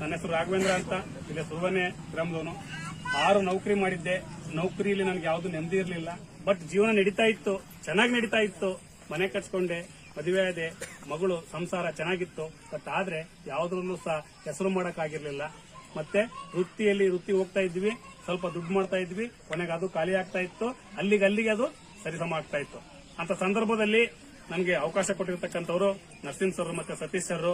ನನ್ನ ಹೆಸರು ರಾಘವೇಂದ್ರ ಅಂತ ಇಲ್ಲಿ ಸುರ್ವನೆ ಗ್ರಾಮದವನು. ಆರು ನೌಕರಿ ಮಾಡಿದ್ದೆ. ನೌಕರಿಯಲ್ಲಿ ನನಗೆ ಯಾವುದು ನೆಮ್ಮದಿ ಇರಲಿಲ್ಲ. ಬಟ್ ಜೀವನ ನಡೀತಾ ಇತ್ತು. ಚೆನ್ನಾಗಿ ನಡೀತಾ ಇತ್ತು. ಮನೆ ಕಚ್ಕೊಂಡೆ ಮದುವೆ ಆದೆ. ಮಗಳು ಸಂಸಾರ ಚೆನ್ನಾಗಿತ್ತು. ಬಟ್ ಆದ್ರೆ ಯಾವ್ದ್ರಲ್ಲೂ ಸಹ ಹೆಸರು ಮಾಡೋಕ್ಕಾಗಿರ್ಲಿಲ್ಲ. ಮತ್ತೆ ವೃತ್ತಿಯಲ್ಲಿ, ವೃತ್ತಿ ಹೋಗ್ತಾ ಇದ್ವಿ. ಸ್ವಲ್ಪ ದುಡ್ಡು ಮಾಡ್ತಾ ಇದ್ವಿ. ಕೊನೆಗೆ ಅದು ಖಾಲಿ ಆಗ್ತಾ ಇತ್ತು. ಅಲ್ಲಿಗೆ ಅಲ್ಲಿಗೆ ಅದು ಸರಿಸಮ ಆಗ್ತಾ ಇತ್ತು. ಅಂತ ಸಂದರ್ಭದಲ್ಲಿ ನನಗೆ ಅವಕಾಶ ಕೊಟ್ಟಿರ್ತಕ್ಕಂಥವ್ರು ನರಸಿಂಹ ಸರ್ ಮತ್ತೆ ಸತೀಶ್ ಸರ್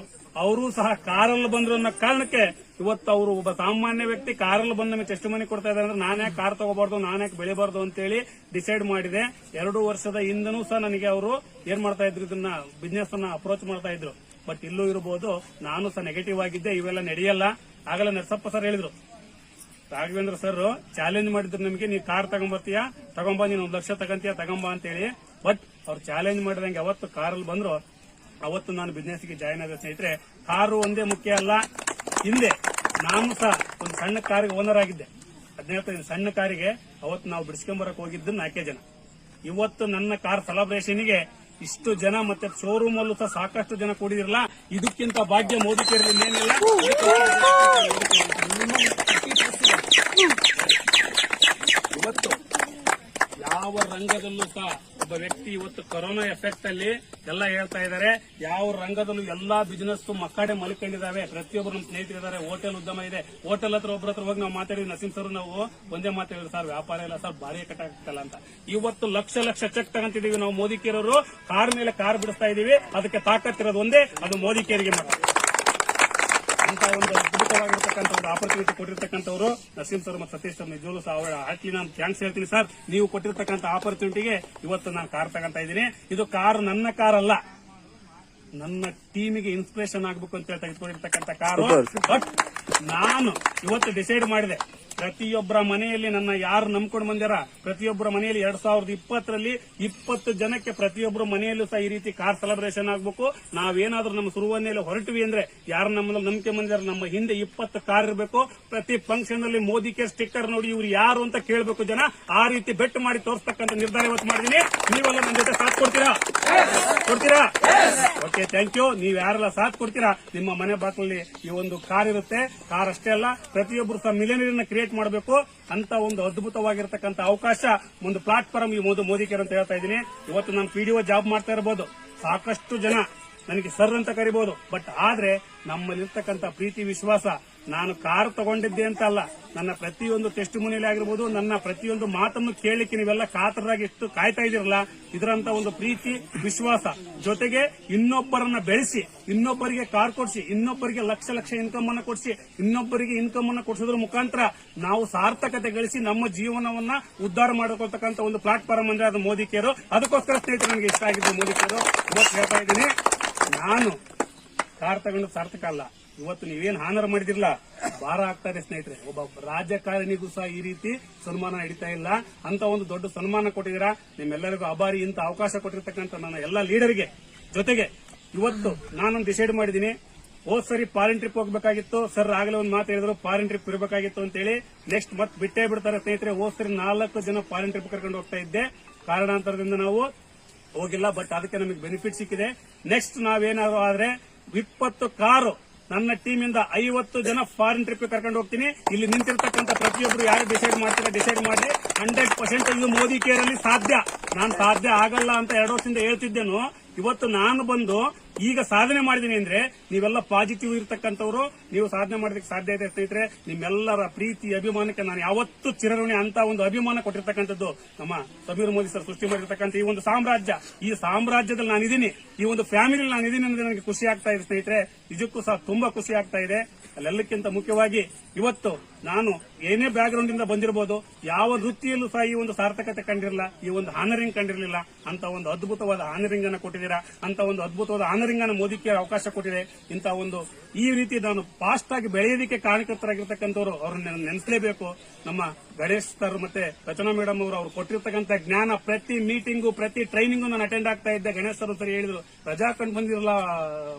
ಅವರು ಸಹ ಕಾರಲ್ಲಿ ಬಂದ್ರು ಅನ್ನೋ ಕಾರಣಕ್ಕೆ ಇವತ್ತು ಅವರು ಒಬ್ಬ ಸಾಮಾನ್ಯ ವ್ಯಕ್ತಿ ಕಾರಲ್ಲಿ ಬಂದು ನಮಗೆ ಟೆಸ್ಟ್ ಮನಿ ಕೊಡ್ತಾ ಇದ್ದಾರೆ ಅಂದ್ರೆ ನಾನೇ ಕಾರ್ ತಗೋಬಾರ್ದು, ನಾನೇ ಬೆಳಿಬಾರ್ದು ಅಂತೇಳಿ ಡಿಸೈಡ್ ಮಾಡಿದೆ. ಎರಡು ವರ್ಷದ ಹಿಂದನೂ ಸಹ ನನಗೆ ಅವರು ಏನ್ ಮಾಡ್ತಾ ಇದ್ರು, ಇದನ್ನ ಬಿಸ್ನೆಸ್ ಅನ್ನ ಅಪ್ರೋಚ್ ಮಾಡ್ತಾ ಇದ್ರು. ಬಟ್ ಇಲ್ಲೂ ಇರಬಹುದು ನಾನು ಸಹ ನೆಗೆಟಿವ್ ಆಗಿದ್ದೆ, ಇವೆಲ್ಲ ನಡೆಯಲ್ಲ. ಆಗಲೇ ನರಸಪ್ಪ ಸರ್ ಹೇಳಿದ್ರು. ರಾಘವೇಂದ್ರ ಸರ್ ಚಾಲೆಂಜ್ ಮಾಡಿದ್ರು ನಮಗೆ ನೀವು ಕಾರ್ ತಗೊಂಬರ್ತೀಯ? ತಗೊಂಬ, ನೀನು ಒಂದು ಲಕ್ಷ ತಗಂತೀಯ? ತಗೊಂಬ ಅಂತೇಳಿ. ಬಟ್ ಅವ್ರು ಚಾಲೆಂಜ್ ಮಾಡಿದಂಗೆ ಅವತ್ತು ಕಾರಲ್ಲಿ ಬಂದ್ರು, ಅವತ್ತು ನಾನು ಬಿಸ್ನೆಸ್ಗೆ ಜಾಯ್ನ್ ಆದ ಸ್ನೇಹಿತರೆ, ಕಾರು ಒಂದೇ ಮುಖ್ಯ ಅಲ್ಲ. ಹಿಂದೆ ನಾನು ಸಹ ಒಂದು ಸಣ್ಣ ಕಾರಿಗೆ ಓನರ್ ಆಗಿದ್ದೆ. ಹದಿನೇಳು ಸಣ್ಣ ಕಾರಿಗೆ ಅವತ್ತು ನಾವು ಬಿಡಿಸ್ಕೊಂಬರಕ್ ಹೋಗಿದ್ದು ನಾಲ್ಕೇ ಜನ. ಇವತ್ತು ನನ್ನ ಕಾರ್ ಸೆಲೆಬ್ರೇಷನ್ಗೆ ಇಷ್ಟು ಜನ ಮತ್ತೆ ಶೋರೂಮ್ ಅಲ್ಲೂ ಸಹ ಸಾಕಷ್ಟು ಜನ ಕೂಡಿದಿರಲ್ಲ, ಇದಕ್ಕಿಂತ ಭಾಗ್ಯ ಮೋದಿ ಏನಿಲ್ಲ ಇವತ್ತು ಯಾವ ರಂಗದಲ್ಲೂ ಸಹ ಒಬ್ಬ ವ್ಯಕ್ತಿ ಇವತ್ತು ಕೊರೋನಾ ಎಫೆಕ್ಟ್ ಅಲ್ಲಿ ಎಲ್ಲ ಹೇಳ್ತಾ ಇದ್ದಾರೆ. ಯಾವ ರಂಗದಲ್ಲೂ ಎಲ್ಲಾ ಬಿಸಿನೆಸ್ ಮಕ್ಕಡೆ ಮಲ್ಕೊಂಡಿದ್ದಾವೆ. ಪ್ರತಿಯೊಬ್ಬರು ನಮ್ಮ ಸ್ನೇಹಿತರಿದ್ದಾರೆ ಹೋಟೆಲ್ ಉದ್ಯಮ ಇದೆ. ಹೋಟೆಲ್ ಹತ್ರ ಒಬ್ಬರ ಹತ್ರ ಹೋಗಿ ನಾವು ಮಾತಾಡಿದ್ವಿ ನಸೀಂ ಸರ್ ನಾವು ಒಂದೇ ಮಾತಾಡಿದ್ರು ಸರ್, ವ್ಯಾಪಾರ ಇಲ್ಲ, ಸರ್, ಭಾರಿ ಕಟ್ಟಾಗ್ತಲ್ಲ ಅಂತ. ಇವತ್ತು ಲಕ್ಷ ಲಕ್ಷ ಚೆಕ್ ತಗೊಂತಿದೀವಿ ನಾವು ಮೋದಿ ಕೇರವರು. ಕಾರ್ ಮೇಲೆ ಕಾರ್ ಬಿಡಿಸ್ತಾ ಇದೀವಿ. ಅದಕ್ಕೆ ತಾಕತ್ತಿರೋದು ಒಂದೇ, ಅದು ಮೋದಿ ಕೇರಿಗೆ ಮಾತ್ರ. ಅಂತ ಒಂದು ಅದ್ಭುತವಾಗಿರ್ತಕ್ಕಂಥ ಒಂದು ಆಪರ್ಚುನಿಟಿ ಕೊಟ್ಟಿರ್ತಕ್ಕಂಥವ್ರು ನಸೀಂ ಸರ್ ಮತ್ತು ಸತೀಶ್ ಸರ್ ಸಹ ಅವರ ಹಾಕಿ ನಾನು ಥ್ಯಾಂಕ್ಸ್ ಹೇಳ್ತೀನಿ ಸರ್. ನೀವು ಕೊಟ್ಟಿರ್ತಕ್ಕಂಥ ಆಪರ್ಚುನಿಟಿಗೆ ಇವತ್ತು ನಾನು ಕಾರ್ ತಗೊಂತ ಇದ್ದೀನಿ. ಇದು ಕಾರ್ ನನ್ನ ಕಾರ್ ಅಲ್ಲ. ನನ್ನ ಟೀಮಿಗೆ ಇನ್ಸ್ಪಿರೇಷನ್ ಆಗ್ಬೇಕು ಅಂತ ಹೇಳಿ ತೆಗೆದುಕೊಂಡಿರ್ತಕ್ಕಂಥ ಕಾರು. ಬಟ್ ನಾನು ಇವತ್ತು ಡಿಸೈಡ್ ಮಾಡಿದೆ. ಪ್ರತಿಯೊಬ್ಬರ ಮನೆಯಲ್ಲಿ ನನ್ನ ಯಾರು ನಂಬ್ಕೊಂಡು ಬಂದ್ಯಾರ ಪ್ರತಿಯೊಬ್ಬರ ಮನೆಯಲ್ಲಿ ಎರಡ್ ಸಾವಿರದ ಇಪ್ಪತ್ತರಲ್ಲಿ ಇಪ್ಪತ್ತು ಜನಕ್ಕೆ ಪ್ರತಿಯೊಬ್ಬರ ಮನೆಯಲ್ಲೂ ಸಹ ಈ ರೀತಿ ಕಾರ್ ಸೆಲೆಬ್ರೇಷನ್ ಆಗಬೇಕು. ನಾವೇನಾದ್ರೂ ನಮ್ಮ ಸುರುವನೆಯಲ್ಲಿ ಹೊರಟಿವಿ ಅಂದ್ರೆ ಯಾರು ನಮ್ಮಲ್ಲಿ ನಂಬಿಕೆ ಬಂದಿರ? ನಮ್ಮ ಹಿಂದೆ ಇಪ್ಪತ್ತು ಕಾರ್ ಇರಬೇಕು. ಪ್ರತಿ ಫಂಕ್ಷನ್ ಅಲ್ಲಿ ಮೋದಿ ಕೇರ್ ಸ್ಟಿಕ್ಕರ್ ನೋಡಿ ಇವ್ರು ಯಾರು ಅಂತ ಕೇಳಬೇಕು ಜನ. ಆ ರೀತಿ ಬೆಟ್ ಮಾಡಿ ತೋರಿಸ್ತಕ್ಕಂಥ ನಿರ್ಧಾರ ಇವತ್ತು ಮಾಡಿದೀನಿ ನೀವೆಲ್ಲ ನನ್ನ ಜೊತೆ ಸಾಥ್ ಕೊಡ್ತೀರಾ? ಕೊಡ್ತೀರಾ? ಓಕೆ ಥ್ಯಾಂಕ್ ಯು ನೀವ್ ಯಾರೆಲ್ಲ ಸಾಥ್ ಕೊಡ್ತೀರಾ? ನಿಮ್ಮ ಮನೆ ಬಾಗಿಲಲ್ಲಿ ಈ ಒಂದು ಕಾರ್ ಇರುತ್ತೆ. ಕಾರ್ ಅಷ್ಟೇ ಅಲ್ಲ ಪ್ರತಿಯೊಬ್ಬರು ಸಹ ಮಿಲಿಯನರಿನ ಕ್ರಿಯೇಟ್ ಮಾಡಬೇಕು ಅಂತ ಒಂದು ಅದ್ಭುತವಾಗಿರ್ತಕ್ಕಂಥ ಅವಕಾಶ ಒಂದು ಪ್ಲಾಟ್ಫಾರ್ಮ್ ಈ ಮೋದಿ ಮೋದಿ ಕೇರ್ ಅಂತ ಹೇಳ್ತಾ ಇದ್ದೀನಿ. ಇವತ್ತು ನಾನು ಪಿಡಿಒ ಜಾಬ್ ಮಾಡ್ತಾ ಇರಬಹುದು ಸಾಕಷ್ಟು ಜನ ನನಗೆ ಸರ್ ಅಂತ ಕರಿಬಹುದು ಬಟ್ ಆದ್ರೆ ನಮ್ಮಲ್ಲಿರ್ತಕ್ಕಂಥ ಪ್ರೀತಿ, ವಿಶ್ವಾಸ ನಾನು ಕಾರ್ ತಗೊಂಡಿದ್ದೆ ಅಂತ ಅಲ್ಲ. ನನ್ನ ಪ್ರತಿಯೊಂದು ಟೆಸ್ಟ್ ಮುನಿಯಲ್ಲಿ ಆಗಿರ್ಬೋದು, ನನ್ನ ಪ್ರತಿಯೊಂದು ಮಾತನ್ನು ಕೇಳಲಿಕ್ಕೆ ನೀವೆಲ್ಲ ಕಾತರರಾಗಿ ಇಷ್ಟು ಕಾಯ್ತಾ ಇದಿರಲ್ಲ ಇದರಂತ ಒಂದು ಪ್ರೀತಿ, ವಿಶ್ವಾಸ. ಜೊತೆಗೆ ಇನ್ನೊಬ್ಬರನ್ನ ಬೆಳೆಸಿ, ಇನ್ನೊಬ್ಬರಿಗೆ ಕಾರ್ ಕೊಡಿಸಿ, ಇನ್ನೊಬ್ಬರಿಗೆ ಲಕ್ಷ ಲಕ್ಷ ಇನ್ಕಮ್ ಅನ್ನ ಕೊಡಿಸಿ, ಇನ್ನೊಬ್ಬರಿಗೆ ಇನ್ಕಮ್ ಅನ್ನ ಕೊಡಿಸೋದ್ರ ಮುಖಾಂತರ ನಾವು ಸಾರ್ಥಕತೆ ಗಳಿಸಿ ನಮ್ಮ ಜೀವನವನ್ನ ಉದ್ದಾರ ಮಾಡಿಕೊಳ್ತಕ್ಕಂಥ ಒಂದು ಪ್ಲಾಟ್ಫಾರ್ಮ್ ಅಂದ್ರೆ ಅದು ಮೋದಿ ಕೇರು. ಅದಕ್ಕೋಸ್ಕರ ಸ್ನೇಹಿತರು, ನನಗೆ ಇಷ್ಟ ಆಗಿದ್ದು ಮೋದಿ ಕೇರು. ಇವತ್ತು ಹೇಳ್ತಾ ಇದ್ದೀನಿ, ನಾನು ಕಾರ್ ತಗೊಂಡು ಸಾರ್ಥಕ ಅಲ್ಲ. ಇವತ್ತು ನೀವೇನ್ ಹಾನರ್ ಮಾಡಿದಿರಲ್ಲ ಭಾರ ಆಗ್ತಾ ಇದೆ ಸ್ನೇಹಿತರೆ. ಒಬ್ಬ ರಾಜಕಾರಣಿಗೂ ಸಹ ಈ ರೀತಿ ಸನ್ಮಾನ ನಡೀತಾ ಇಲ್ಲ. ಅಂತ ಒಂದು ದೊಡ್ಡ ಸನ್ಮಾನ ಕೊಟ್ಟಿದ್ದೀರಾ? ನಿಮ್ಮೆಲ್ಲರಿಗೂ ಅಭಾರಿ ಇಂತ ಅವಕಾಶ ಕೊಟ್ಟಿರ್ತಕ್ಕಂಥ ನನ್ನ ಎಲ್ಲ ಲೀಡರ್ಗೆ ಜೊತೆಗೆ ಇವತ್ತು ನಾನೊಂದು ಡಿಸೈಡ್ ಮಾಡಿದ್ದೀನಿ. ಹೋದ್ ಸರಿ ಫಾರಿನ್ ಟ್ರಿಪ್ ಹೋಗ್ಬೇಕಾಗಿತ್ತು. ಸರ್, ಆಗಲೇ ಒಂದು ಮಾತು ಹೇಳಿದ್ರು. ಫಾರಿನ್ ಟ್ರಿಪ್ ಇರಬೇಕಾಗಿತ್ತು ಅಂತ ಹೇಳಿ ನೆಕ್ಸ್ಟ್ ಮತ್ತೆ ಬಿಟ್ಟೇ ಬಿಡ್ತಾರೆ ಸ್ನೇಹಿತರೆ. ಹೋದ್ ಸರಿ, ನಾಲ್ಕು ಜನ ಫಾರಿನ್ ಟ್ರಿಪ್ ಕರ್ಕೊಂಡು ಹೋಗ್ತಾ ಇದ್ದೆ. ಕಾರಣಾಂತರದಿಂದ ನಾವು ಹೋಗಿಲ್ಲ ಬಟ್ ಅದಕ್ಕೆ ನಮಗೆ ಬೆನಿಫಿಟ್ ಸಿಕ್ಕಿದೆ. ನೆಕ್ಸ್ಟ್ ನಾವೇನಾದ್ರು ಆದ್ರೆ ಇಪ್ಪತ್ತು ಕಾರು ನನ್ನ ಟೀಮ್ ಇಂದ ಐವತ್ತು ಜನ ಫಾರಿನ್ ಟ್ರಿಪ್ ಕರ್ಕೊಂಡು ಹೋಗ್ತೀನಿ. ಇಲ್ಲಿ ನಿಂತಿರ್ತಕ್ಕಂಥ ಪ್ರತಿಯೊಬ್ಬರು ಯಾರು ಡಿಸೈಡ್ ಮಾಡ್ತಾರೆ ಡಿಸೈಡ್ ಮಾಡಿ ಹಂಡ್ರೆಡ್ ಪರ್ಸೆಂಟ್ ಇದು ಮೋದಿ ಕೇರ್ ಅಲ್ಲಿ ಸಾಧ್ಯ. ನಾನು ಸಾಧ್ಯ ಆಗಲ್ಲ ಅಂತ ಎರಡು ವರ್ಷದಿಂದ ಹೇಳ್ತಿದ್ದೇನು. ಇವತ್ತು ನಾನು ಬಂದು ಈಗ ಸಾಧನೆ ಮಾಡಿದ್ದೀನಿ ಅಂದ್ರೆ ನೀವೆಲ್ಲ ಪಾಸಿಟಿವ್ ಇರತಕ್ಕಂಥವ್ರು. ನೀವು ಸಾಧನೆ ಮಾಡೋದಕ್ಕೆ ಸಾಧ್ಯ ಇದೆ ಸ್ನೇಹಿತರೆ. ನಿಮ್ಮೆಲ್ಲರ ಪ್ರೀತಿ, ಅಭಿಮಾನಕ್ಕೆ ನಾನು ಯಾವತ್ತೂ ಚಿರಋಣಿ ಅಂತ ಒಂದು ಅಭಿಮಾನ ಕೊಟ್ಟಿರ್ತಕ್ಕಂಥದ್ದು ನಮ್ಮ ಸಮೀರ್ ಮೋದಿ ಸರ್ ಸೃಷ್ಟಿ ಮಾಡಿರ್ತಕ್ಕಂಥ ಈ ಒಂದು ಸಾಮ್ರಾಜ್ಯ. ಈ ಸಾಮ್ರಾಜ್ಯದಲ್ಲಿ ನಾನಿದ್ದೀನಿ. ಈ ಒಂದು ಫ್ಯಾಮಿಲಿ ಇದೀನಿ ಅನ್ನೋದು ನನಗೆ ಖುಷಿ ಆಗ್ತಾ ಇದೆ ಸ್ನೇಹಿತರೆ. ನಿಜಕ್ಕೂ ಸಹ ತುಂಬಾ ಖುಷಿ ಆಗ್ತಾ ಇದೆ. ಅಲ್ಲೆಲ್ಲಕ್ಕಿಂತ ಮುಖ್ಯವಾಗಿ ಇವತ್ತು ನಾನು ಏನೇ ಬ್ಯಾಕ್ ಗ್ರೌಂಡ್ ಇಂದ ಬಂದಿರಬಹುದು ಯಾವ ವೃತ್ತಿಯಲ್ಲೂ ಸಹ ಈ ಒಂದು ಸಾರ್ಥಕತೆ ಕಂಡಿರಲಿಲ್ಲ ಈ ಒಂದು ಆನರಿಂಗ್ ಕಂಡಿರಲಿಲ್ಲ. ಅಂತ ಒಂದು ಅದ್ಭುತವಾದ ಆನರಿಂಗ್ ಅನ್ನು ಕೊಟ್ಟಿದ್ದೀರಾ? ಅಂತ ಒಂದು ಅದ್ಭುತವಾದ ಆನರಿಂಗ್ ಅನ್ನು ಮೋದಿಗೆ ಅವಕಾಶ ಕೊಟ್ಟಿದೆ. ಇಂತ ಒಂದು ಈ ರೀತಿ ನಾನು ಫಾಸ್ಟ್ ಆಗಿ ಬೆಳೆಯೋದಕ್ಕೆ ಕಾರಣಕರ್ತರಾಗಿರ್ತಕ್ಕಂಥವ್ರು ಅವ್ರನ್ನ ನೆನೆಸಲೇಬೇಕು ನಮ್ಮ ಗಣೇಶ್ ಸರ್ ಮತ್ತೆ ರಚನಾ ಮೇಡಮ್ ಅವರು, ಅವ್ರು ಕೊಟ್ಟಿರ್ತಕ್ಕಂಥ ಜ್ಞಾನ ಪ್ರತಿ ಮೀಟಿಂಗ್ ಪ್ರತಿ ಟ್ರೈನಿಂಗು ನಾನು ಅಟೆಂಡ್ ಆಗ್ತಾ ಇದ್ದೆ. ಗಣೇಶ್ ಸರ್ ಸರಿ ಹೇಳಿದ್ರು, ರಜಾ ಕಂಡು ಬಂದಿರಲ್ಲ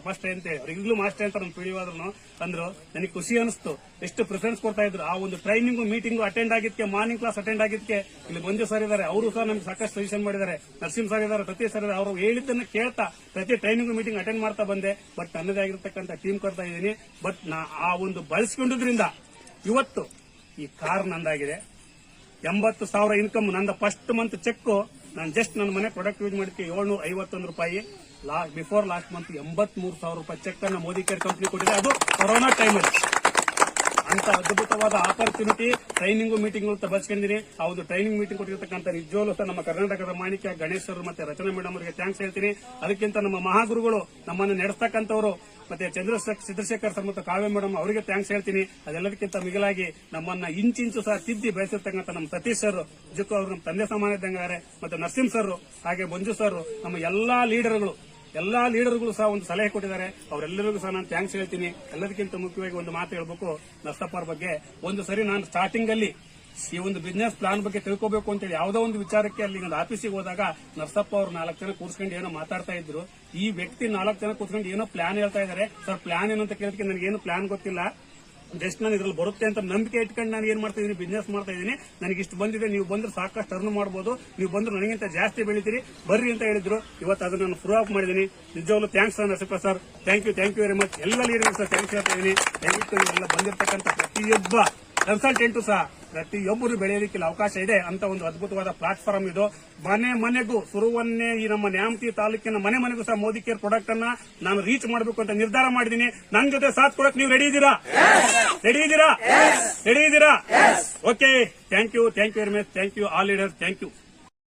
ಮಾಸ್ಟರ್, ಅಂತ ಹೇಳಿ. ಈಗಲೂ ಮಾಸ್ಟರ್, ಅಂತ ನಮ್ಮ ಪಿಡಿವಾದ್ರು ಅಂದ್ರು. ನನಗೆ ಖುಷಿ ಅನಿಸ್ತು. ಎಷ್ಟು ಪ್ರಿಫರೆನ್ಸ್ ಕೊಡ್ತಾ ಇದ್ರು. ಆ ಒಂದು ಟ್ರೈನಿಂಗು ಮೀಟಿಂಗು ಅಟೆಂಡ್ ಆಗಿದ್ದಕ್ಕೆ ಮಾರ್ನಿಂಗ್ ಕ್ಲಾಸ್ ಅಟೆಂಡ್ ಆಗಿದ್ದಕ್ಕೆ ಇಲ್ಲಿ ಮಂಜು ಸರ್ ಇದ್ದಾರೆ ಅವರು ಸಹ ನಮ್ಗೆ ಸಾಕಷ್ಟು ಸಜೆಷನ್ ಮಾಡಿದ್ದಾರೆ. ನರಸಿಂಹ ಸರ್ ಇದ್ದಾರೆ ಸತೀಶ್ ಸರ್ ಇದ್ದಾರೆ ಅವರು ಹೇಳಿದ್ದನ್ನ ಕೇಳ್ತಾ ಪ್ರತಿ ಟ್ರೈನಿಂಗ್ ಮೀಟಿಂಗ್ ಅಟೆಂಡ್ ಮಾಡ್ತಾ ಬಂದೆ. ಬಟ್ ನನ್ನದೇ ಆಗಿರ್ತಕ್ಕಂಥ ಟೀಮ್ ಕೊಡ್ತಾ ಇದ್ದೀನಿ. ಬಟ್ ನಾ ಆ ಒಂದು ಬಳಸ್ಕೊಂಡಿದ್ರಿಂದ ಇವತ್ತು ಈ ಕಾರ್ ನಂದಾಗಿದೆ. ಎಂಬತ್ತು ಸಾವಿರ ಇನ್ಕಮ್ ನಂದ ಫಸ್ಟ್ ಮಂತ್ ಚೆಕ್ ನಾನು ಜಸ್ಟ್ ನನ್ನ ಮನೆ ಪ್ರಾಡಕ್ಟ್ ಯೂಸ್ ಮಾಡಿದ್ದೆ ಏಳ್ನೂರ ಐವತ್ತೊಂದು ರೂಪಾಯಿ. ಬಿಫೋರ್ ಲಾಸ್ಟ್ ಮಂತ್ ಎಂಬತ್ ಮೂರು ಸಾವಿರ ರೂಪಾಯಿ ಚೆಕ್ ಅನ್ನ ಮೋದಿ ಕೇರ್ ಕಂಪ್ನಿ ಕೊಟ್ಟಿದೆ. ಅದು ಕೊರೋನಾ ಟೈಮಲ್ಲಿ ಅಂತ ಅದ್ಭುತವಾದ ಆಪರ್ಚುನಿಟಿ ಟ್ರೈನಿಂಗ್ ಮೀಟಿಂಗ್ ಅಂತ ಆ ಒಂದು ಟ್ರೈನಿಂಗ್ ಮೀಟಿಂಗ್ ಕೊಟ್ಟಿರ್ತಕ್ಕಂಥ ನಿಜವಾಗ್ಲೂ ಸಹ ನಮ್ಮ ಕರ್ನಾಟಕದ ಮಾಣಿಕ್ಯ ಗಣೇಶರು ಮತ್ತೆ ರಚನಾ ಮೇಡಮ್ ಅವರಿಗೆ ಥ್ಯಾಂಕ್ಸ್ ಹೇಳ್ತೀನಿ. ಅದಕ್ಕಿಂತ ನಮ್ಮ ಮಹಾಗುರುಗಳು ನಮ್ಮನ್ನು ನಡೆಸ್ತಕ್ಕಂಥವರು ಮತ್ತೆ ಚಂದ್ರ ಚಂದ್ರಶೇಖರ್ ಸರ್ ಮತ್ತು ಕಾವ್ಯ ಮೇಡಮ್ ಅವರಿಗೆ ಥ್ಯಾಂಕ್ಸ್ ಹೇಳ್ತೀನಿ. ಅದೆಲ್ಲದಕ್ಕಿಂತ ಮಿಗಿಲಾಗಿ ನಮ್ಮನ್ನ ಇಂಚಿಂಚು ಸಹ ತಿದ್ದಿ ಬಯಸಿರ್ತಕ್ಕಂಥ ನಮ್ಮ ಸತೀಶ್ ಸರ್ ಜೊತೆ ಅವರು ನಮ್ಮ ತಂದೆ ಸಮಾನ ಇದ್ದಂಗಾರೆ ಮತ್ತೆ ನರಸಿಂಹ ಸರ್, ಹಾಗೆ ಮಂಜು ಸರ್, ನಮ್ಮ ಎಲ್ಲಾ ಲೀಡರ್ಗಳು ಎಲ್ಲಾ ಲೀಡರ್ಗಳು ಸಹ ಒಂದು ಸಲಹೆ ಕೊಟ್ಟಿದ್ದಾರೆ. ಅವರೆಲ್ಲರಿಗೂ ಸಹ ನಾನು ಥ್ಯಾಂಕ್ಸ್ ಹೇಳ್ತೀನಿ. ಎಲ್ಲದಕ್ಕಿಂತ ಮುಖ್ಯವಾಗಿ ಒಂದು ಮಾತು ಹೇಳಬೇಕು. ನರಸಪ್ಪ ಅವ್ರ ಬಗ್ಗೆ ಒಂದು ಸರಿ ನಾನು ಸ್ಟಾರ್ಟಿಂಗ್ ಅಲ್ಲಿ ಈ ಒಂದು ಬಿಸ್ನೆಸ್ ಪ್ಲಾನ್ ಬಗ್ಗೆ ತಿಳ್ಕೋಬೇಕು ಅಂತೇಳಿ ಯಾವುದೋ ಒಂದು ವಿಚಾರಕ್ಕೆ ಅಲ್ಲಿ ಒಂದು ಆಫೀಸಿಗೆ ಹೋದಾಗ ನರಸಪ್ಪ ಅವರು ನಾಲ್ಕು ಜನ ಕೂರ್ಸ್ಕೊಂಡು ಏನೋ ಮಾತಾಡ್ತಾ ಇದ್ರು. ಈ ವ್ಯಕ್ತಿ ನಾಲ್ಕು ಜನ ಕೂತ್ಕೊಂಡು ಏನೋ ಪ್ಲಾನ್ ಹೇಳ್ತಾ ಇದ್ದಾರೆ. ಸರ್ ಪ್ಲಾನ್ ಏನು ಅಂತ ಕೇಳೋದಕ್ಕೆ ನನಗೆ ಏನು ಪ್ಲಾನ್ ಗೊತ್ತಿಲ್ಲ. ಜಸ್ಟ್ ನಾನು ಇದ್ರಲ್ಲಿ ಬರುತ್ತೆ ಅಂತ ನಂಬಿಕೆ ಇಟ್ಕೊಂಡು ನಾನು ಏನ್ ಮಾಡ್ತಾ ಇದೀನಿ? ಬಿಸ್ನೆಸ್ ಮಾಡ್ತಾ ಇದ್ದೀನಿ ನನಗೆ ಇಷ್ಟು ಬಂದಿದೆ. ನೀವು ಬಂದ್ರೆ ಸಾಕಷ್ಟು ಅರ್ನ್ ಮಾಡಬಹುದು ನೀವು ಬಂದ್ರೆ ನನಗಿಂತ ಜಾಸ್ತಿ ಬೆಳಿತೀರಿ. ಬರ್ರಿ ಅಂತ ಹೇಳಿದ್ರು. ಇವತ್ತು ಅದನ್ನ ನಾನು ಪ್ರೂವ್ ಆಫ್ ಮಾಡಿದ್ದೀನಿ ನಿಜವಾಗ್ಲೂ thanks Narasimha sir. Thank you thank you very much ಎಲ್ಲ ಲೀಡರ್ಸ್ ಸರ್ ಥ್ಯಾಂಕ್ಸ್ ಹೇಳ್ತಾ ಇದ್ದೀನಿ ನೀವೆಲ್ಲ ಬಂದಿರತಕ್ಕಂಥ ಪ್ರತಿಯೊಬ್ಬ ಕನ್ಸಲ್ಟೆಂಟು ಸಹ ಪ್ರತಿಯೊಬ್ಬರು ಬೆಳೆಯಲಿಕ್ಕೆ ಅವಕಾಶ ಇದೆ ಅಂತ ಒಂದು ಅದ್ಭುತವಾದ ಪ್ಲಾಟ್ಫಾರ್ಮ್ ಇದು. ಮನೆ ಮನೆಗೂ ಸುರುವನ್ನೇ ಈ ನಮ್ಮ ನ್ಯಾಮತಿ ತಾಲೂಕಿನ ಮನೆ ಮನೆಗೂ ಸಹ ಮೋದಿ ಕೇರ್ ಪ್ರಾಡಕ್ಟ್ ಅನ್ನ ನಾನು ರೀಚ್ ಮಾಡಬೇಕು ಅಂತ ನಿರ್ಧಾರ ಮಾಡಿದ್ದೀನಿ. ನನ್ನ ಜೊತೆ ಸಾಥ್ ಕೊಡಕ್ ನೀವು ರೆಡಿ ಇದ್ದೀರಾ? ರೆಡಿ ಇದ್ದೀರಾ? ರೆಡಿ ಇದ್ದೀರಾ? Okay thank you thank you very much thank you all leaders thank you